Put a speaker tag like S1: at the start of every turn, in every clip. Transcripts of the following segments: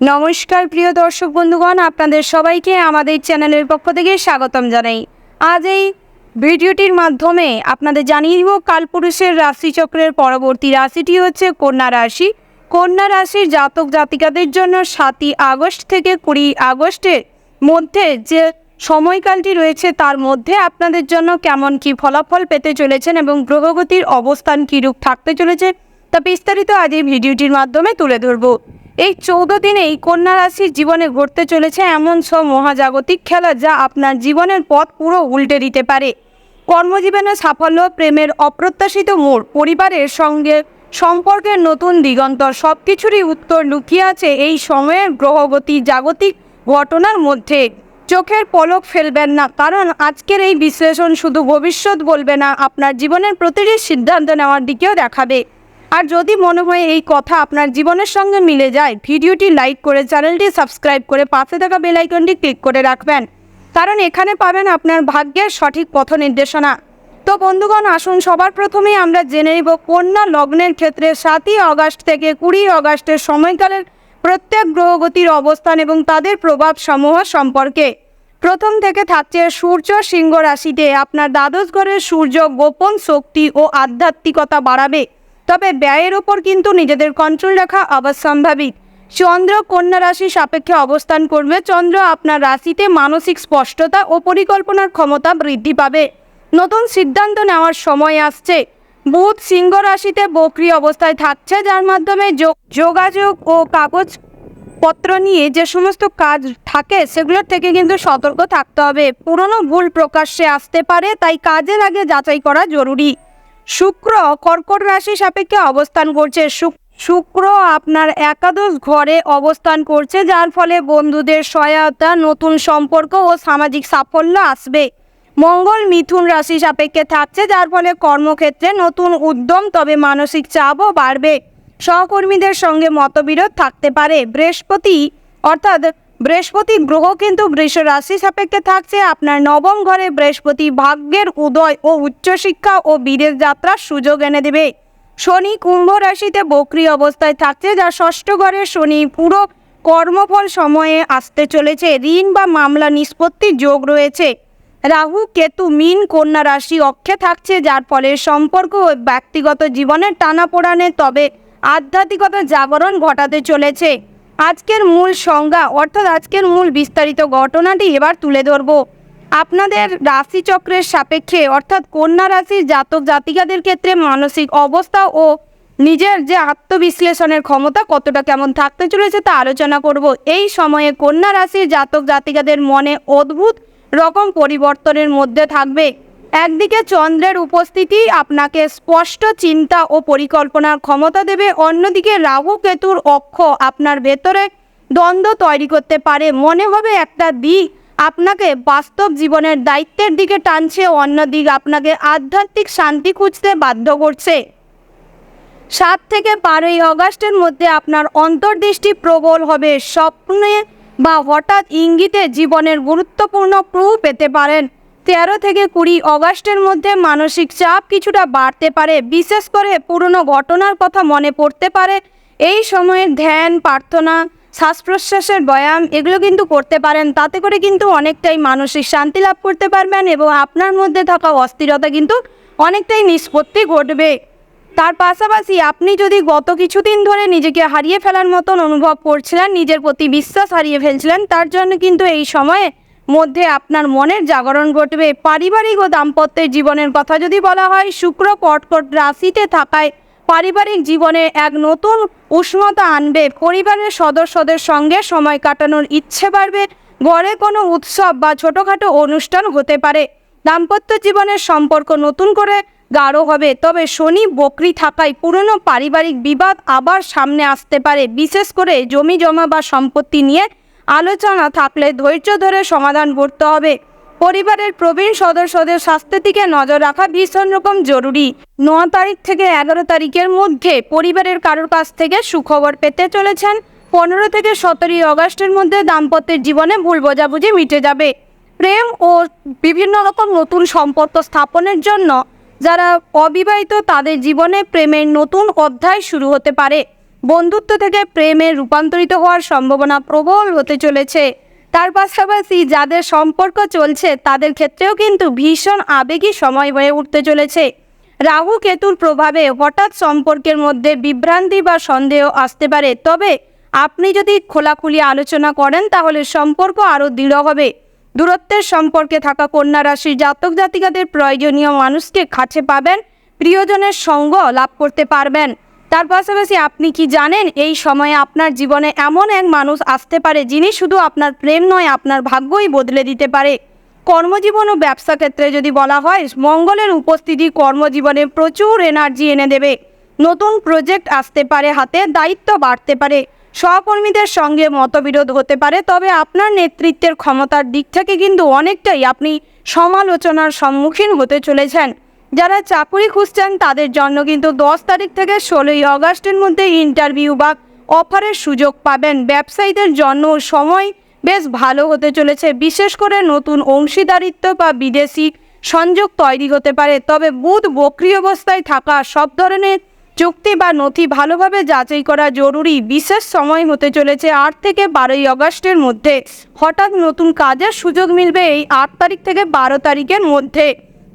S1: নমস্কার, প্রিয় দর্শক বন্ধুগণ, আপনাদের সবাইকে আমাদের চ্যানেলের পক্ষ থেকে স্বাগতম জানাই। আজ এই ভিডিওটির মাধ্যমে আপনাদের জানিয়ে দিব কালপুরুষের রাশিচক্রের পরবর্তী রাশিটি হচ্ছে কন্যা রাশি। কন্যা রাশির জাতক জাতিকাদের জন্য সাতই আগস্ট থেকে কুড়ি আগস্টের মধ্যে যে সময়কালটি রয়েছে, তার মধ্যে আপনাদের জন্য কেমন কি ফলাফল পেতে চলেছেন এবং গ্রহগতির অবস্থান কীরূপ থাকতে চলেছে, তা বিস্তারিত আজ এই ভিডিওটির মাধ্যমে তুলে ধরবো। এই চৌদ্দ দিনেই কন্যা রাশির জীবনে ঘটতে চলেছে এমন সব মহাজাগতিক খেলা যা আপনার জীবনের পথ পুরো উল্টে দিতে পারে। কর্মজীবনে সাফল্য, প্রেমের অপ্রত্যাশিত মোড়, পরিবারের সঙ্গে সম্পর্কের নতুন দিগন্তর সব কিছুরই উত্তর লুকিয়ে আছে এই সময়ের গ্রহগতি জাগতিক ঘটনার মধ্যে। চোখের পলক ফেলবেন না, কারণ আজকের এই বিশ্লেষণ শুধু ভবিষ্যৎ বলবে না, আপনার জীবনের প্রতিটি সিদ্ধান্ত নেওয়ার দিকেও দেখাবে। আর যদি মনে হয় এই কথা আপনার জীবনের সঙ্গে মিলে যায়, ভিডিওটি লাইক করে চ্যানেলটি সাবস্ক্রাইব করে পাশে থাকা বেল আইকনটি ক্লিক করে রাখবেন। কারণ এখানে পাবেন আপনার ভাগ্যের সঠিক পথ নির্দেশনা। তো বন্ধুগণ, আসুন সবার প্রথমেই আমরা জেনে নিব কন্যা লগ্নের ক্ষেত্রে সাতই আগস্ট থেকে কুড়ি আগস্টের সময়কালের প্রত্যেক গ্রহগতির অবস্থান এবং তাদের প্রভাব সমূহ সম্পর্কে। প্রথম থেকে থাকছে সূর্য সিংহ রাশিতে। আপনার দ্বাদশ ঘরের সূর্য গোপন শক্তি ও আধ্যাত্মিকতা বাড়াবে। তবে ব্যয়ের ওপর কিন্তু নিজেদের কন্ট্রোল রাখা অবশ্যম্ভাবী চন্দ্র কন্যা রাশি সাপেক্ষে অবস্থান করবে। চন্দ্র আপনার রাশিতে মানসিক স্পষ্টতা ও পরিকল্পনার ক্ষমতা বৃদ্ধি পাবে। নতুন সিদ্ধান্ত নেওয়ার সময় আসছে। বুধ সিংহ রাশিতে বক্রি অবস্থায় থাকছে, যার মাধ্যমে যোগ- যোগাযোগ ও কাগজ পত্র নিয়ে যে সমস্ত কাজ থাকে, সেগুলোর থেকে কিন্তু সতর্ক থাকতে হবে। পুরনো ভুল প্রকাশ্যে আসতে পারে, তাই কাজের আগে যাচাই করা জরুরি। শুক্র কর্কট রাশি সাপেক্ষে অবস্থান করছে। শুক- শুক্র আপনার একাদশ ঘরে অবস্থান করছে, যার ফলে বন্ধুদের সহায়তা, নতুন সম্পর্ক ও সামাজিক সাফল্য আসবে। মঙ্গল মিথুন রাশি সাপেক্ষে থাকছে, যার ফলে কর্মক্ষেত্রে নতুন উদ্যম, তবে মানসিক চাপও বাড়বে। সহকর্মীদের সঙ্গে মতবিরোধ থাকতে পারে। বৃহস্পতি অর্থাৎ বৃহস্পতি গ্রহ কিন্তু বৃষ রাশি সাপেক্ষে থাকছে। আপনার নবম ঘরে বৃহস্পতি ভাগ্যের উদয় ও উচ্চশিক্ষা ও বিদেশ যাত্রার সুযোগ এনে দেবে। শনি কুম্ভ রাশিতে বক্রি অবস্থায় থাকছে, যা ষষ্ঠ ঘরে শনি পুরো কর্মফল সময়ে আসতে চলেছে। ঋণ বা মামলা নিষ্পত্তি যোগ রয়েছে। রাহু, কেতু, মিন, কন্যা রাশি অক্ষে থাকছে, যার ফলে সম্পর্ক ও ব্যক্তিগত জীবনের টানাপোড়ানে তবে আধ্যাত্মিকতা জাগরণ ঘটাতে চলেছে। আজকের মূল সংজ্ঞা, অর্থাৎ আজকের মূল বিস্তারিত ঘটনাটি এবার তুলে ধরব। আপনাদের রাশিচক্রের সাপেক্ষে, অর্থাৎ কন্যা রাশির জাতক জাতিকাদের ক্ষেত্রে মানসিক অবস্থা ও নিজের যে আত্মবিশ্লেষণের ক্ষমতা কতটা কেমন থাকতে চলেছে তা আলোচনা করব। এই সময়ে কন্যা রাশির জাতক জাতিকাদের মনে অদ্ভুত রকম পরিবর্তনের মধ্যে থাকবে। একদিকে চন্দ্রের উপস্থিতি আপনাকে স্পষ্ট চিন্তা ও পরিকল্পনার ক্ষমতা দেবে, অন্যদিকে রাহু কেতুর অক্ষ আপনার ভেতরে দ্বন্দ্ব তৈরি করতে পারে। মনে হবে একটা দিক আপনাকে বাস্তব জীবনের দায়িত্বের দিকে টানছে, অন্য দিক আপনাকে আধ্যাত্মিক শান্তি খুঁজতে বাধ্য করছে। সাত থেকে বারোই অগাস্টের মধ্যে আপনার অন্তর্দৃষ্টি প্রবল হবে। স্বপ্নে বা হঠাৎ ইঙ্গিতে জীবনের গুরুত্বপূর্ণ ক্লু পেতে পারেন। তেরো থেকে কুড়ি অগাস্টের মধ্যে মানসিক চাপ কিছুটা বাড়তে পারে, বিশেষ করে পুরনো ঘটনার কথা মনে পড়তে পারে। এই সময়ে ধ্যান, প্রার্থনা শ্বাস প্রশ্বাসের ব্যায়াম এগুলো কিন্তু করতে পারেন। তাতে করে কিন্তু অনেকটাই মানসিক শান্তি লাভ করতে পারবেন এবং আপনার মধ্যে থাকা অস্থিরতা কিন্তু অনেকটাই নিষ্পত্তি ঘটবে। তার পাশাপাশি আপনি যদি গত কিছুদিন ধরে নিজেকে হারিয়ে ফেলার মতন অনুভব করছিলেন, নিজের প্রতি বিশ্বাস হারিয়ে ফেলছিলেন, তার জন্য কিন্তু এই সময়ে মধ্যে আপনার মনের জাগরণ ঘটবে। পারিবারিক ও দাম্পত্যের জীবনের কথা যদি বলা হয়, শুক্র কটকট রাশিতে থাকায় পারিবারিক জীবনে এক নতুন উষ্ণতা আনবে। পরিবারের সদস্যদের সঙ্গে সময় কাটানোর ইচ্ছে বাড়বে। ঘরে কোনো উৎসব বা ছোটোখাটো অনুষ্ঠান হতে পারে। দাম্পত্য জীবনের সম্পর্ক নতুন করে গাঢ় হবে। তবে শনি বকরি থাকায় পুরনো পারিবারিক বিবাদ আবার সামনে আসতে পারে। বিশেষ করে জমি জমা বা সম্পত্তি নিয়ে আলোচনা থাকলে ধৈর্য ধরে সমাধান করতে হবে। পরিবারের প্রবীণ সদস্যদের স্বাস্থ্যের দিকে নজর রাখা ভীষণ রকম জরুরি। ন তারিখ থেকে এগারো তারিখের মধ্যে পরিবারের কারোর কাছ থেকে সুখবর পেতে চলেছেন। পনেরো থেকে সতেরোই অগস্টের মধ্যে দাম্পত্যের জীবনে ভুল বোঝাবুঝি মিটে যাবে। প্রেম ও বিভিন্ন রকম নতুন সম্পর্ক স্থাপনের জন্য যারা অবিবাহিত তাদের জীবনে প্রেমের নতুন অধ্যায় শুরু হতে পারে। বন্ধুত্ব থেকে প্রেমে রূপান্তরিত হওয়ার সম্ভাবনা প্রবল হতে চলেছে। তার পাশাপাশি যাদের সম্পর্ক চলছে, তাদের ক্ষেত্রেও কিন্তু ভীষণ আবেগী সময় হয়ে উঠতে চলেছে। রাহু কেতুর প্রভাবে হঠাৎ সম্পর্কের মধ্যে বিভ্রান্তি বা সন্দেহ আসতে পারে। তবে আপনি যদি খোলাখুলি আলোচনা করেন, তাহলে সম্পর্ক আরও দৃঢ় হবে। দূরত্বের সম্পর্কে থাকা কন্যা রাশির জাতক জাতিকাদের প্রয়োজনীয় মানুষকে কাছে পাবেন, প্রিয়জনের সঙ্গ লাভ করতে পারবেন। তার পাশাপাশি আপনি কি জানেন, এই সময়ে আপনার জীবনে এমন এক মানুষ আসতে পারে যিনি শুধু আপনার প্রেম নয়, আপনার ভাগ্যই বদলে দিতে পারে? কর্মজীবন ও ব্যবসা ক্ষেত্রে যদি বলা হয়, মঙ্গলের উপস্থিতি কর্মজীবনে প্রচুর এনার্জি এনে দেবে। নতুন প্রজেক্ট আসতে পারে, হাতে দায়িত্ব বাড়তে পারে। সহকর্মীদের সঙ্গে মতবিরোধ হতে পারে, তবে আপনার নেতৃত্বের ক্ষমতার দিক থেকে কিন্তু অনেকটাই আপনি সমালোচনার সম্মুখীন হতে চলেছেন। যারা চাকুরি খুঁজছেন, তাদের জন্য কিন্তু দশ তারিখ থেকে ষোলোই আগস্টের মধ্যে ইন্টারভিউ বা অফারের সুযোগ পাবেন। ব্যবসায়ীদের জন্য সময় বেশ ভালো হতে চলেছে। বিশেষ করে নতুন অংশীদারিত্ব বা বিদেশি সংযোগ তৈরি হতে পারে। তবে বুধ বক্রি অবস্থায় থাকা সব ধরনের চুক্তি বা নথি ভালোভাবে যাচাই করা জরুরি। বিশেষ সময় হতে চলেছে আট থেকে বারোই আগস্টের মধ্যে। হঠাৎ নতুন কাজের সুযোগ মিলবে এই আট তারিখ থেকে বারো তারিখের মধ্যে।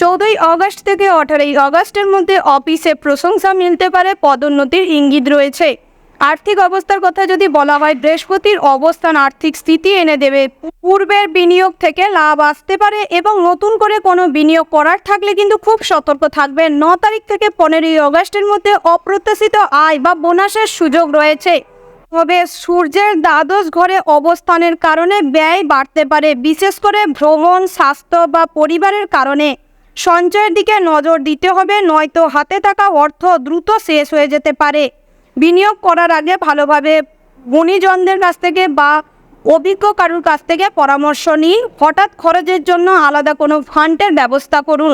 S1: চৌদ্দই আগস্ট থেকে আঠারোই আগস্টের মধ্যে অফিসে প্রশংসা মিলতে পারে পদোন্নতির ইঙ্গিত রয়েছে। আর্থিক অবস্থার কথা যদি বলা হয়, বৃহস্পতির অবস্থান আর্থিক স্থিতি এনে দেবে। পূর্বের বিনিয়োগ থেকে লাভ আসতে পারে এবং নতুন করে কোনো বিনিয়োগ করার থাকলে কিন্তু খুব সতর্ক থাকবে। ন তারিখ থেকে পনেরোই আগস্টের মধ্যে অপ্রত্যাশিত আয় বা বোনাসের সুযোগ রয়েছে। তবে সূর্যের দ্বাদশ ঘরে অবস্থানের কারণে ব্যয় বাড়তে পারে, বিশেষ করে ভ্রমণ, স্বাস্থ্য বা পরিবারের কারণে। সঞ্চয়ের দিকে নজর দিতে হবে, নয়তো হাতে থাকা অর্থ দ্রুত শেষ হয়ে যেতে পারে। বিনিয়োগ করার আগে ভালোভাবে গুণীজনদের কাছ থেকে বা অভিজ্ঞ কারুর কাছ থেকে পরামর্শ নিন। হঠাৎ খরচের জন্য আলাদা কোনো ফান্ডের ব্যবস্থা করুন।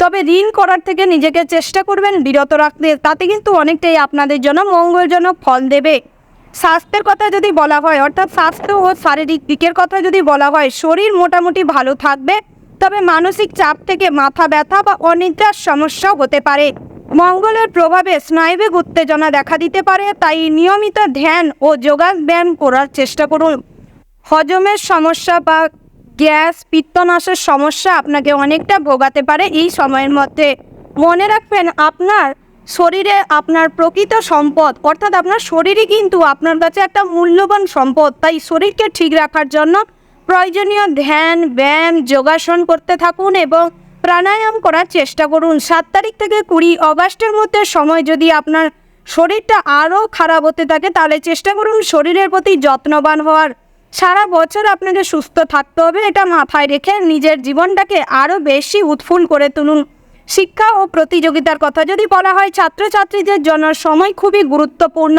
S1: তবে ঋণ করার থেকে নিজেকে চেষ্টা করবেন, বিরত রাখতে। তাতে কিন্তু অনেকটাই আপনাদের জন্য মঙ্গলজনক ফল দেবে। স্বাস্থ্যের কথা যদি বলা হয়, অর্থাৎ স্বাস্থ্য ও শারীরিক দিকের কথা যদি বলা হয়, শরীর মোটামুটি ভালো থাকবে। তবে মানসিক চাপ থেকে মাথা ব্যথা বা অনিদ্রার সমস্যাও হতে পারে। মঙ্গলের প্রভাবে স্নায়ুবেগ উত্তেজনা দেখা দিতে পারে, তাই নিয়মিত ধ্যান ও যোগাস ব্যায়াম করার চেষ্টা করুন। হজমের সমস্যা বা গ্যাস, পিত্তনাশের সমস্যা আপনাকে অনেকটা ভোগাতে পারে এই সময়ের মধ্যে। মনে রাখবেন, আপনার শরীরে আপনার প্রকৃত সম্পদ, অর্থাৎ আপনার শরীরই কিন্তু আপনার কাছে একটা মূল্যবান সম্পদ, তাই শরীরকে ঠিক রাখার জন্য প্রয়োজনীয় ধ্যান, ব্যায়াম, যোগাসন করতে থাকুন এবং প্রাণায়াম করার চেষ্টা করুন। সাত তারিখ থেকে কুড়ি অগাস্টের মধ্যে সময় যদি আপনার শরীরটা আরও খারাপ হতে থাকে, তাহলে চেষ্টা করুন শরীরের প্রতি যত্নবান হওয়ার। সারা বছর আপনাকে সুস্থ থাকতে হবে, এটা মাথায় রেখে নিজের জীবনটাকে আরও বেশি উৎফুল করে তুলুন। শিক্ষা ও প্রতিযোগিতার কথা যদি বলা হয়, ছাত্রছাত্রীদের জন্য সময় খুবই গুরুত্বপূর্ণ।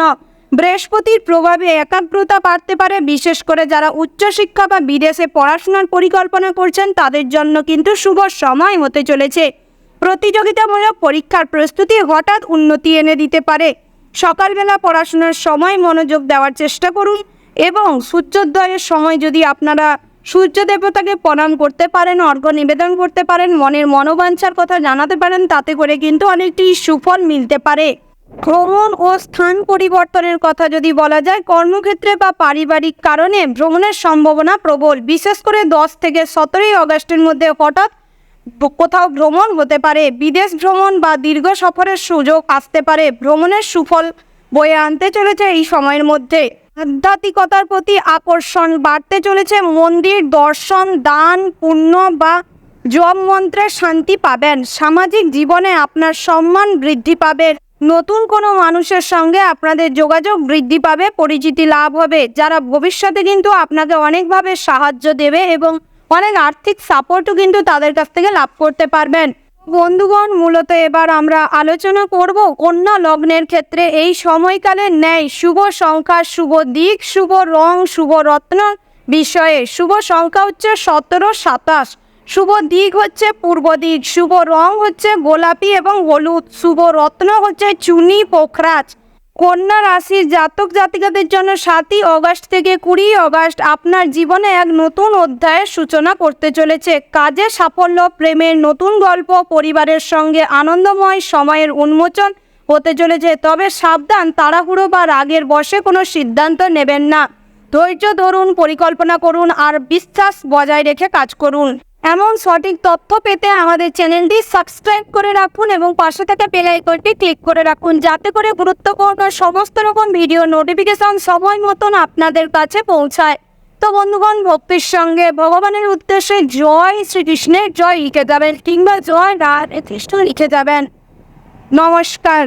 S1: বৃহস্পতির প্রভাবে একাগ্রতা বাড়তে পারে। বিশেষ করে যারা উচ্চশিক্ষা বা বিদেশে পড়াশোনার পরিকল্পনা করছেন, তাদের জন্য কিন্তু শুভ সময় হতে চলেছে। প্রতিযোগিতামূলক পরীক্ষার প্রস্তুতি হঠাৎ উন্নতি এনে দিতে পারে। সকালবেলা পড়াশোনার সময় মনোযোগ দেওয়ার চেষ্টা করুন এবং সূর্যোদয়ের সময় যদি আপনারা সূর্য দেবতাকে প্রণাম করতে পারেন, অর্ঘ্য নিবেদন করতে পারেন, মনের মনোবাঞ্ছার কথা জানাতে পারেন, তাতে করে কিন্তু অনেকটি সুফল মিলতে পারে। ভ্রমণ ও স্থান পরিবর্তনের কথা যদি বলা যায়, কর্মক্ষেত্রে বা পারিবারিক কারণে ভ্রমণের সম্ভাবনা প্রবল। বিশেষ করে দশ থেকে সতেরোই আগস্টের মধ্যে হঠাৎ কোথাও ভ্রমণ হতে পারে। বিদেশ ভ্রমণ বা দীর্ঘ সফরের সুযোগ আসতে পারে। ভ্রমণের সুফল বয়ে আনতে চলেছে এই সময়ের মধ্যে। আধ্যাত্মিকতার প্রতি আকর্ষণ বাড়তে চলেছে। মন্দির দর্শন, দান, পুণ্য বা জপ মন্ত্রের শান্তি পাবেন। সামাজিক জীবনে আপনার সম্মান বৃদ্ধি পাবে। নতুন কোনো মানুষের সঙ্গে আপনাদের যোগাযোগ বৃদ্ধি পাবে, পরিচিতি লাভ হবে, যারা ভবিষ্যতে কিন্তু আপনাকে অনেকভাবে সাহায্য দেবে এবং অনেক আর্থিক সাপোর্টও কিন্তু তাদের কাছ থেকে লাভ করতে পারবেন। বন্ধুগণ, মূলত এবার আমরা আলোচনা করব কন্যা লগ্নের ক্ষেত্রে এই সময়কালে ন্যায়, শুভ সংখ্যা, শুভ দিক, শুভ রং, শুভ রত্ন বিষয়ে। শুভ সংখ্যা হচ্ছে সতেরো সাতাশ। শুভ দিক হচ্ছে পূর্ব দিক, শুভ রং হচ্ছে গোলাপি এবং হলুদ, শুভ রত্ন হচ্ছে চুনি পোখরাজ। কন্যা রাশির জাতক জাতিকাদের জন্য সাতই অগস্ট থেকে কুড়ি অগস্ট আপনার জীবনে এক নতুন অধ্যায়ের সূচনা করতে চলেছে। কাজে সাফল্য, প্রেমের নতুন গল্প, পরিবারের সঙ্গে আনন্দময় সময়ের উন্মোচন হতে চলেছে। তবে সাবধান, তাড়াহুড়ো বা রাগের বশে কোনো সিদ্ধান্ত নেবেন না। ধৈর্য ধরুন, পরিকল্পনা করুন আর বিশ্বাস বজায় রেখে কাজ করুন। এমন সঠিক তথ্য পেতে আমাদের চ্যানেলটি সাবস্ক্রাইব করে রাখুন এবং পাশে থাকা বেল আইকনটি ক্লিক করে রাখুন। যাতে করে গুরুত্বপূর্ণ সমস্ত রকম ভিডিও নোটিফিকেশন সময় মতন আপনাদের কাছে পৌঁছায়। তো বন্ধুগণ, ভক্তির সঙ্গে ভগবানের উদ্দেশ্যে জয় শ্রীকৃষ্ণের জয় লিখে যাবেন কিংবা জয় রাধে কৃষ্ণ লিখে যাবেন। নমস্কার।